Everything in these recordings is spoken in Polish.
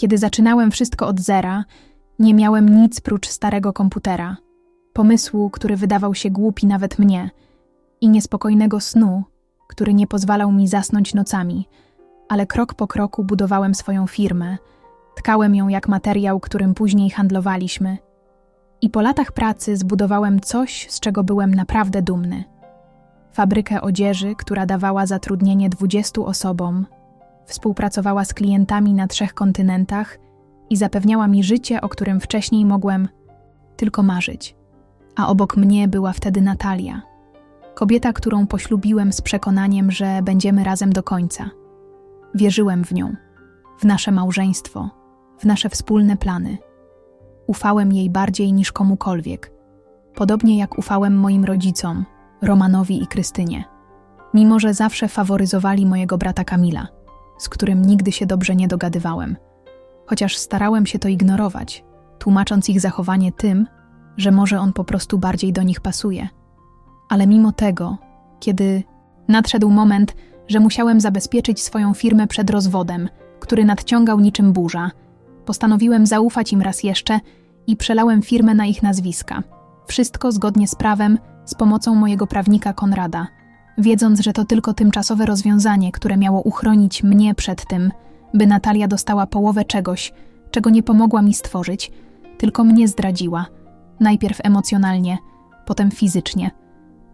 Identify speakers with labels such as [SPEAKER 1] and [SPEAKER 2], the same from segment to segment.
[SPEAKER 1] Kiedy zaczynałem wszystko od zera, nie miałem nic prócz starego komputera, pomysłu, który wydawał się głupi nawet mnie, i niespokojnego snu, który nie pozwalał mi zasnąć nocami, ale krok po kroku budowałem swoją firmę, tkałem ją jak materiał, którym później handlowaliśmy. I po latach pracy zbudowałem coś, z czego byłem naprawdę dumny. Fabrykę odzieży, która dawała zatrudnienie 20 osobom, współpracowała z klientami na trzech kontynentach i zapewniała mi życie, o którym wcześniej mogłem tylko marzyć. A obok mnie była wtedy Natalia, kobieta, którą poślubiłem z przekonaniem, że będziemy razem do końca. Wierzyłem w nią, w nasze małżeństwo, w nasze wspólne plany. Ufałem jej bardziej niż komukolwiek, podobnie jak ufałem moim rodzicom, Romanowi i Krystynie, mimo że zawsze faworyzowali mojego brata Kamila, z którym nigdy się dobrze nie dogadywałem, chociaż starałem się to ignorować, tłumacząc ich zachowanie tym, że może on po prostu bardziej do nich pasuje. Ale mimo tego, kiedy nadszedł moment, że musiałem zabezpieczyć swoją firmę przed rozwodem, który nadciągał niczym burza, postanowiłem zaufać im raz jeszcze i przelałem firmę na ich nazwiska. Wszystko zgodnie z prawem, z pomocą mojego prawnika Konrada, wiedząc, że to tylko tymczasowe rozwiązanie, które miało uchronić mnie przed tym, by Natalia dostała połowę czegoś, czego nie pomogła mi stworzyć, tylko mnie zdradziła. Najpierw emocjonalnie, potem fizycznie.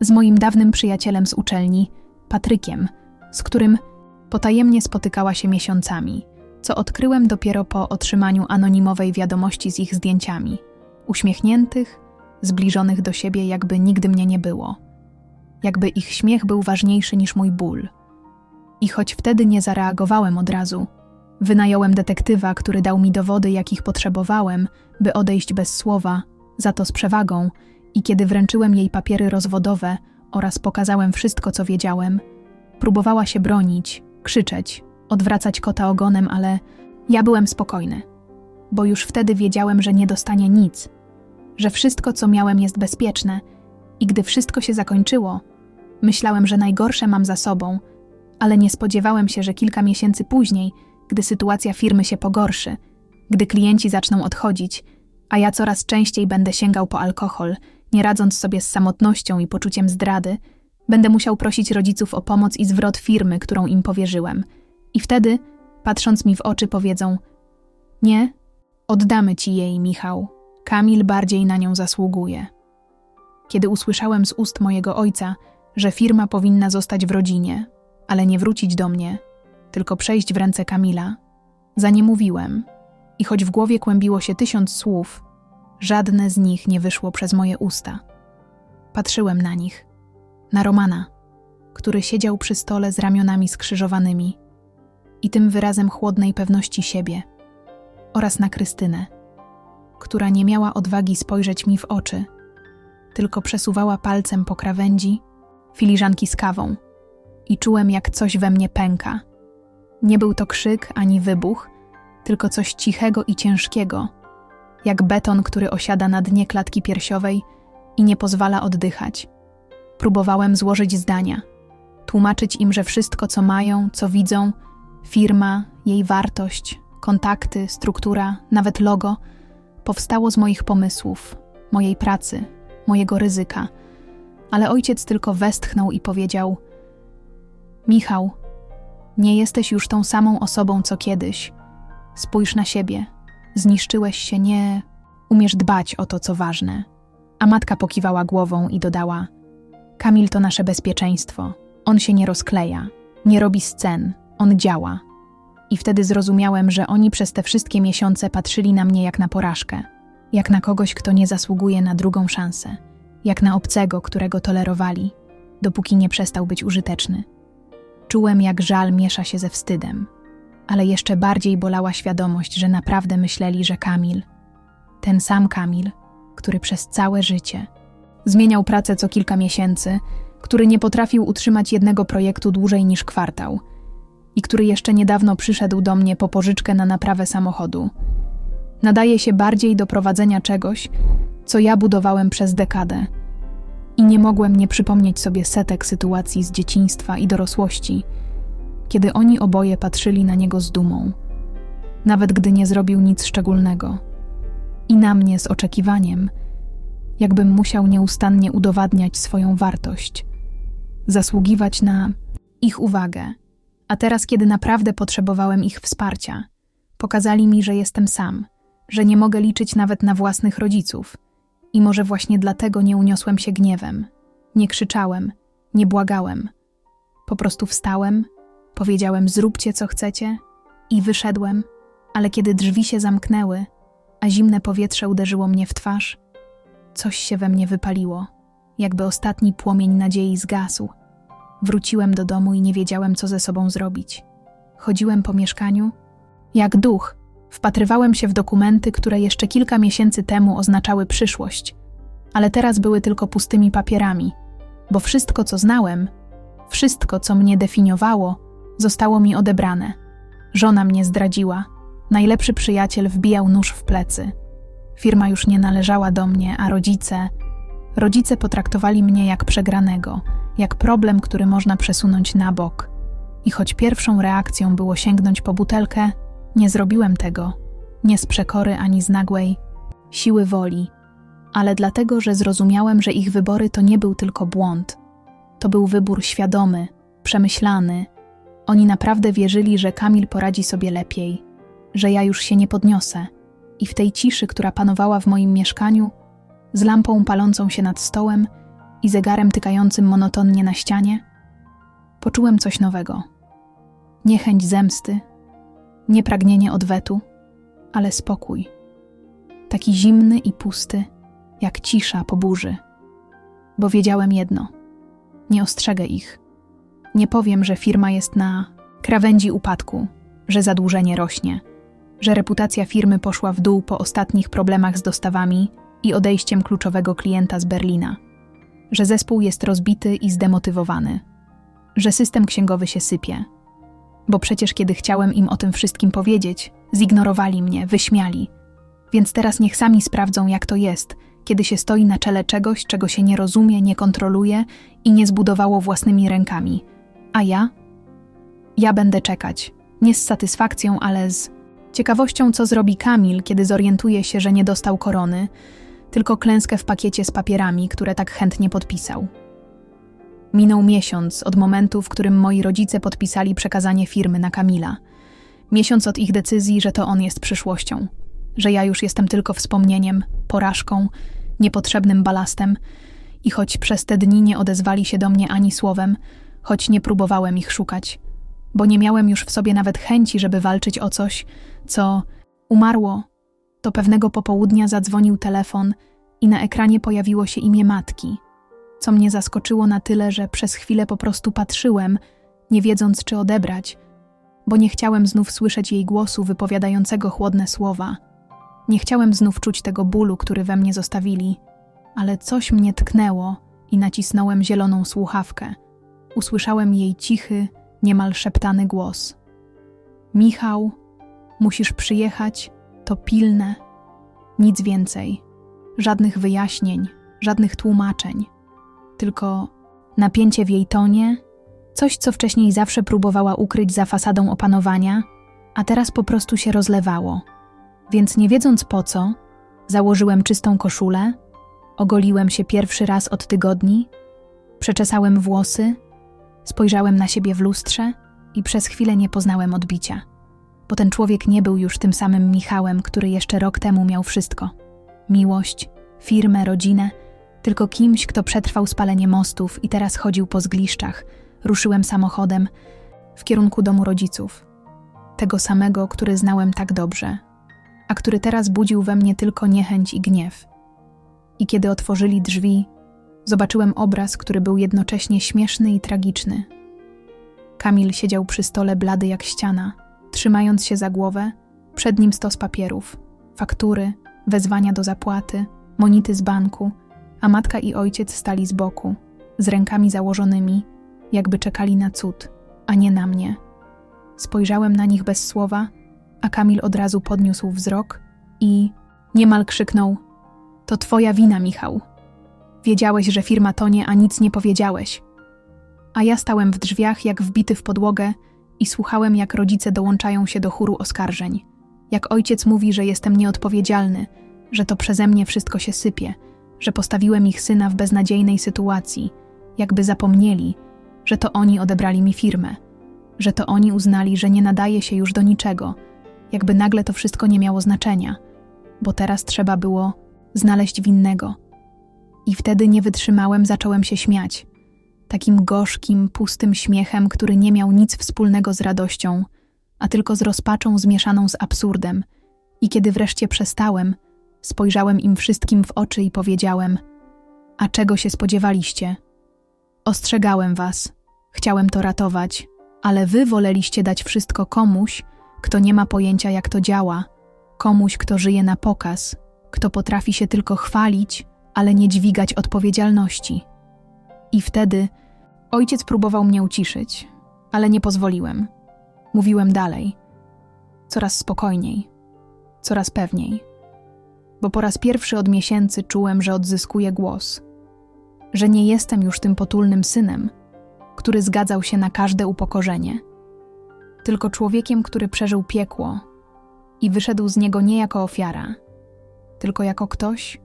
[SPEAKER 1] Z moim dawnym przyjacielem z uczelni, Patrykiem, z którym potajemnie spotykała się miesiącami, co odkryłem dopiero po otrzymaniu anonimowej wiadomości z ich zdjęciami. Uśmiechniętych, zbliżonych do siebie, jakby nigdy mnie nie było. Jakby ich śmiech był ważniejszy niż mój ból. I choć wtedy nie zareagowałem od razu, wynająłem detektywa, który dał mi dowody, jakich potrzebowałem, by odejść bez słowa, za to z przewagą, i kiedy wręczyłem jej papiery rozwodowe oraz pokazałem wszystko, co wiedziałem, próbowała się bronić, krzyczeć, odwracać kota ogonem, ale ja byłem spokojny, bo już wtedy wiedziałem, że nie dostanie nic, że wszystko, co miałem, jest bezpieczne, i gdy wszystko się zakończyło, myślałem, że najgorsze mam za sobą, ale nie spodziewałem się, że kilka miesięcy później, gdy sytuacja firmy się pogorszy, gdy klienci zaczną odchodzić, a ja coraz częściej będę sięgał po alkohol, nie radząc sobie z samotnością i poczuciem zdrady, będę musiał prosić rodziców o pomoc i zwrot firmy, którą im powierzyłem. I wtedy, patrząc mi w oczy, powiedzą: Nie, oddamy ci jej, Michał. Kamil bardziej na nią zasługuje. Kiedy usłyszałem z ust mojego ojca, że firma powinna zostać w rodzinie, ale nie wrócić do mnie, tylko przejść w ręce Kamila, za nie mówiłem. I choć w głowie kłębiło się tysiąc słów, żadne z nich nie wyszło przez moje usta. Patrzyłem na nich, na Romana, który siedział przy stole z ramionami skrzyżowanymi i tym wyrazem chłodnej pewności siebie, oraz na Krystynę, która nie miała odwagi spojrzeć mi w oczy, tylko przesuwała palcem po krawędzi filiżanki z kawą i czułem, jak coś we mnie pęka. Nie był to krzyk ani wybuch, tylko coś cichego i ciężkiego, jak beton, który osiada na dnie klatki piersiowej i nie pozwala oddychać. Próbowałem złożyć zdania, tłumaczyć im, że wszystko, co mają, co widzą, firma, jej wartość, kontakty, struktura, nawet logo, powstało z moich pomysłów, mojej pracy, mojego ryzyka. Ale ojciec tylko westchnął i powiedział: Michał, nie jesteś już tą samą osobą co kiedyś. Spójrz na siebie. Zniszczyłeś się, nie umiesz dbać o to, co ważne. A matka pokiwała głową i dodała: Kamil to nasze bezpieczeństwo. On się nie rozkleja, nie robi scen, on działa. I wtedy zrozumiałem, że oni przez te wszystkie miesiące patrzyli na mnie jak na porażkę, jak na kogoś, kto nie zasługuje na drugą szansę, jak na obcego, którego tolerowali, dopóki nie przestał być użyteczny. Czułem, jak żal miesza się ze wstydem, ale jeszcze bardziej bolała świadomość, że naprawdę myśleli, że Kamil, ten sam Kamil, który przez całe życie zmieniał pracę co kilka miesięcy, który nie potrafił utrzymać jednego projektu dłużej niż kwartał i który jeszcze niedawno przyszedł do mnie po pożyczkę na naprawę samochodu. Nadaje się bardziej do prowadzenia czegoś, co ja budowałem przez dekadę. I nie mogłem nie przypomnieć sobie setek sytuacji z dzieciństwa i dorosłości, kiedy oni oboje patrzyli na niego z dumą. nawet gdy nie zrobił nic szczególnego. I na mnie z oczekiwaniem, jakbym musiał nieustannie udowadniać swoją wartość, zasługiwać na ich uwagę. A teraz, kiedy naprawdę potrzebowałem ich wsparcia, pokazali mi, że jestem sam, że nie mogę liczyć nawet na własnych rodziców. I może właśnie dlatego nie uniosłem się gniewem, nie krzyczałem, nie błagałem. Po prostu wstałem, powiedziałem: Zróbcie co chcecie, i wyszedłem, ale kiedy drzwi się zamknęły, a zimne powietrze uderzyło mnie w twarz, coś się we mnie wypaliło, jakby ostatni płomień nadziei zgasł. Wróciłem do domu i nie wiedziałem, co ze sobą zrobić. Chodziłem po mieszkaniu, jak duch, wpatrywałem się w dokumenty, które jeszcze kilka miesięcy temu oznaczały przyszłość, ale teraz były tylko pustymi papierami, bo wszystko, co znałem, wszystko, co mnie definiowało, zostało mi odebrane. Żona mnie zdradziła, najlepszy przyjaciel wbijał nóż w plecy. Firma już nie należała do mnie, a rodzice. Rodzice potraktowali mnie jak przegranego, jak problem, który można przesunąć na bok. I choć pierwszą reakcją było sięgnąć po butelkę, nie zrobiłem tego, nie z przekory ani z nagłej siły woli, ale dlatego, że zrozumiałem, że ich wybory to nie był tylko błąd. To był wybór świadomy, przemyślany. Oni naprawdę wierzyli, że Kamil poradzi sobie lepiej, że ja już się nie podniosę. I w tej ciszy, która panowała w moim mieszkaniu, z lampą palącą się nad stołem i zegarem tykającym monotonnie na ścianie, poczułem coś nowego. Niechęć zemsty, nie pragnienie odwetu, ale spokój. Taki zimny i pusty, jak cisza po burzy. Bo wiedziałem jedno: nie ostrzegę ich. Nie powiem, że firma jest na krawędzi upadku, że zadłużenie rośnie, że reputacja firmy poszła w dół po ostatnich problemach z dostawami i odejściem kluczowego klienta z Berlina, że zespół jest rozbity i zdemotywowany, że system księgowy się sypie. Bo przecież kiedy chciałem im o tym wszystkim powiedzieć, zignorowali mnie, wyśmiali. Więc teraz niech sami sprawdzą, jak to jest, kiedy się stoi na czele czegoś, czego się nie rozumie, nie kontroluje i nie zbudowało własnymi rękami. A ja? Ja będę czekać. Nie z satysfakcją, ale z ciekawością, co zrobi Kamil, kiedy zorientuje się, że nie dostał korony, tylko klęskę w pakiecie z papierami, które tak chętnie podpisał. Minął miesiąc od momentu, w którym moi rodzice podpisali przekazanie firmy na Kamila. Miesiąc od ich decyzji, że to on jest przyszłością, że ja już jestem tylko wspomnieniem, porażką, niepotrzebnym balastem. I choć przez te dni nie odezwali się do mnie ani słowem, choć nie próbowałem ich szukać, bo nie miałem już w sobie nawet chęci, żeby walczyć o coś, co umarło, to pewnego popołudnia zadzwonił telefon i na ekranie pojawiło się imię matki, co mnie zaskoczyło na tyle, że przez chwilę po prostu patrzyłem, nie wiedząc czy odebrać, bo nie chciałem znów słyszeć jej głosu wypowiadającego chłodne słowa. Nie chciałem znów czuć tego bólu, który we mnie zostawili, ale coś mnie tknęło i nacisnąłem zieloną słuchawkę. Usłyszałem jej cichy, niemal szeptany głos. Michał, musisz przyjechać, to pilne. Nic więcej. Żadnych wyjaśnień, żadnych tłumaczeń. Tylko napięcie w jej tonie, coś, co wcześniej zawsze próbowała ukryć za fasadą opanowania, a teraz po prostu się rozlewało. Więc nie wiedząc po co, założyłem czystą koszulę, ogoliłem się pierwszy raz od tygodni, przeczesałem włosy, spojrzałem na siebie w lustrze i przez chwilę nie poznałem odbicia bo ten człowiek nie był już tym samym Michałem, który jeszcze rok temu miał wszystko miłość, firmę, rodzinę, tylko kimś, kto przetrwał spalenie mostów i teraz chodził po zgliszczach. Ruszyłem samochodem w kierunku domu rodziców. Tego samego, który znałem tak dobrze, a który teraz budził we mnie tylko niechęć i gniew. I kiedy otworzyli drzwi, zobaczyłem obraz, który był jednocześnie śmieszny i tragiczny. Kamil siedział przy stole blady jak ściana, trzymając się za głowę, przed nim stos papierów, faktury, wezwania do zapłaty, monity z banku, a matka i ojciec stali z boku, z rękami założonymi, jakby czekali na cud, a nie na mnie. Spojrzałem na nich bez słowa, a Kamil od razu podniósł wzrok i niemal krzyknął: To twoja wina, Michał. Wiedziałeś, że firma tonie, a nic nie powiedziałeś. A ja stałem w drzwiach, jak wbity w podłogę, i słuchałem, jak rodzice dołączają się do chóru oskarżeń. Jak ojciec mówi, że jestem nieodpowiedzialny, że to przeze mnie wszystko się sypie, że postawiłem ich syna w beznadziejnej sytuacji, jakby zapomnieli, że to oni odebrali mi firmę, że to oni uznali, że nie nadaje się już do niczego, jakby nagle to wszystko nie miało znaczenia, bo teraz trzeba było znaleźć winnego. I wtedy nie wytrzymałem, zacząłem się śmiać. Takim gorzkim, pustym śmiechem, który nie miał nic wspólnego z radością, a tylko z rozpaczą zmieszaną z absurdem. I kiedy wreszcie przestałem, spojrzałem im wszystkim w oczy i powiedziałem: A czego się spodziewaliście? Ostrzegałem was, chciałem to ratować, ale wy woleliście dać wszystko komuś, kto nie ma pojęcia, jak to działa, komuś, kto żyje na pokaz, kto potrafi się tylko chwalić, ale nie dźwigać odpowiedzialności. I wtedy ojciec próbował mnie uciszyć, ale nie pozwoliłem. Mówiłem dalej, coraz spokojniej, coraz pewniej, bo po raz pierwszy od miesięcy czułem, że odzyskuję głos, że nie jestem już tym potulnym synem, który zgadzał się na każde upokorzenie, tylko człowiekiem, który przeżył piekło i wyszedł z niego nie jako ofiara, tylko jako ktoś,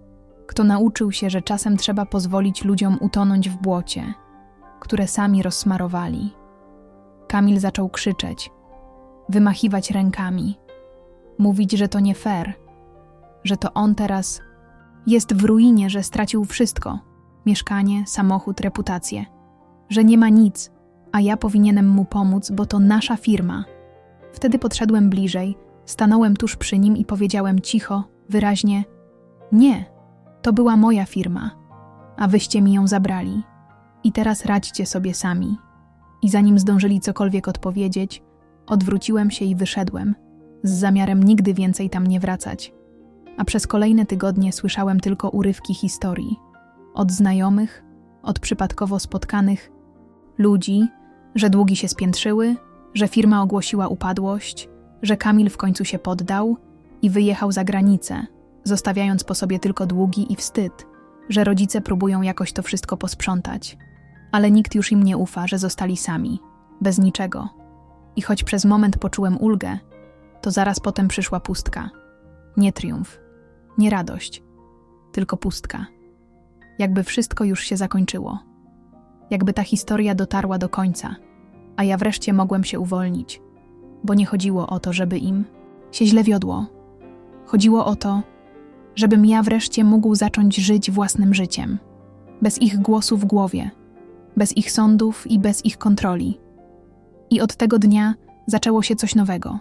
[SPEAKER 1] kto nauczył się, że czasem trzeba pozwolić ludziom utonąć w błocie, które sami rozsmarowali. Kamil zaczął krzyczeć, wymachiwać rękami, mówić, że to nie fair, że to on teraz jest w ruinie, że stracił wszystko mieszkanie, samochód, reputację, że nie ma nic, a ja powinienem mu pomóc, bo to nasza firma. Wtedy podszedłem bliżej, stanąłem tuż przy nim i powiedziałem cicho, wyraźnie: Nie, to była moja firma, a wyście mi ją zabrali. I teraz radźcie sobie sami. I zanim zdążyli cokolwiek odpowiedzieć, odwróciłem się i wyszedłem, z zamiarem nigdy więcej tam nie wracać. A przez kolejne tygodnie słyszałem tylko urywki historii od znajomych, od przypadkowo spotkanych ludzi, że długi się spiętrzyły, że firma ogłosiła upadłość, że Kamil w końcu się poddał i wyjechał za granicę, zostawiając po sobie tylko długi i wstyd, że rodzice próbują jakoś to wszystko posprzątać. Ale nikt już im nie ufa, że zostali sami, bez niczego. I choć przez moment poczułem ulgę, to zaraz potem przyszła pustka. Nie triumf, nie radość, tylko pustka. Jakby wszystko już się zakończyło. Jakby ta historia dotarła do końca, a ja wreszcie mogłem się uwolnić, bo nie chodziło o to, żeby im się źle wiodło. Chodziło o to, żebym ja wreszcie mógł zacząć żyć własnym życiem, bez ich głosu w głowie, bez ich sądów i bez ich kontroli. I od tego dnia zaczęło się coś nowego.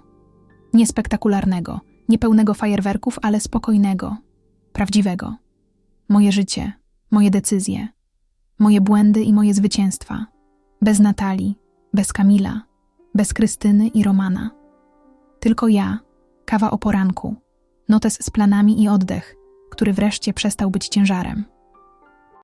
[SPEAKER 1] Niespektakularnego, niepełnego fajerwerków, ale spokojnego, prawdziwego. Moje życie, moje decyzje, moje błędy i moje zwycięstwa. Bez Natalii, bez Kamila, bez Krystyny i Romana. Tylko ja, kawa o poranku, notes z planami i oddech, który wreszcie przestał być ciężarem.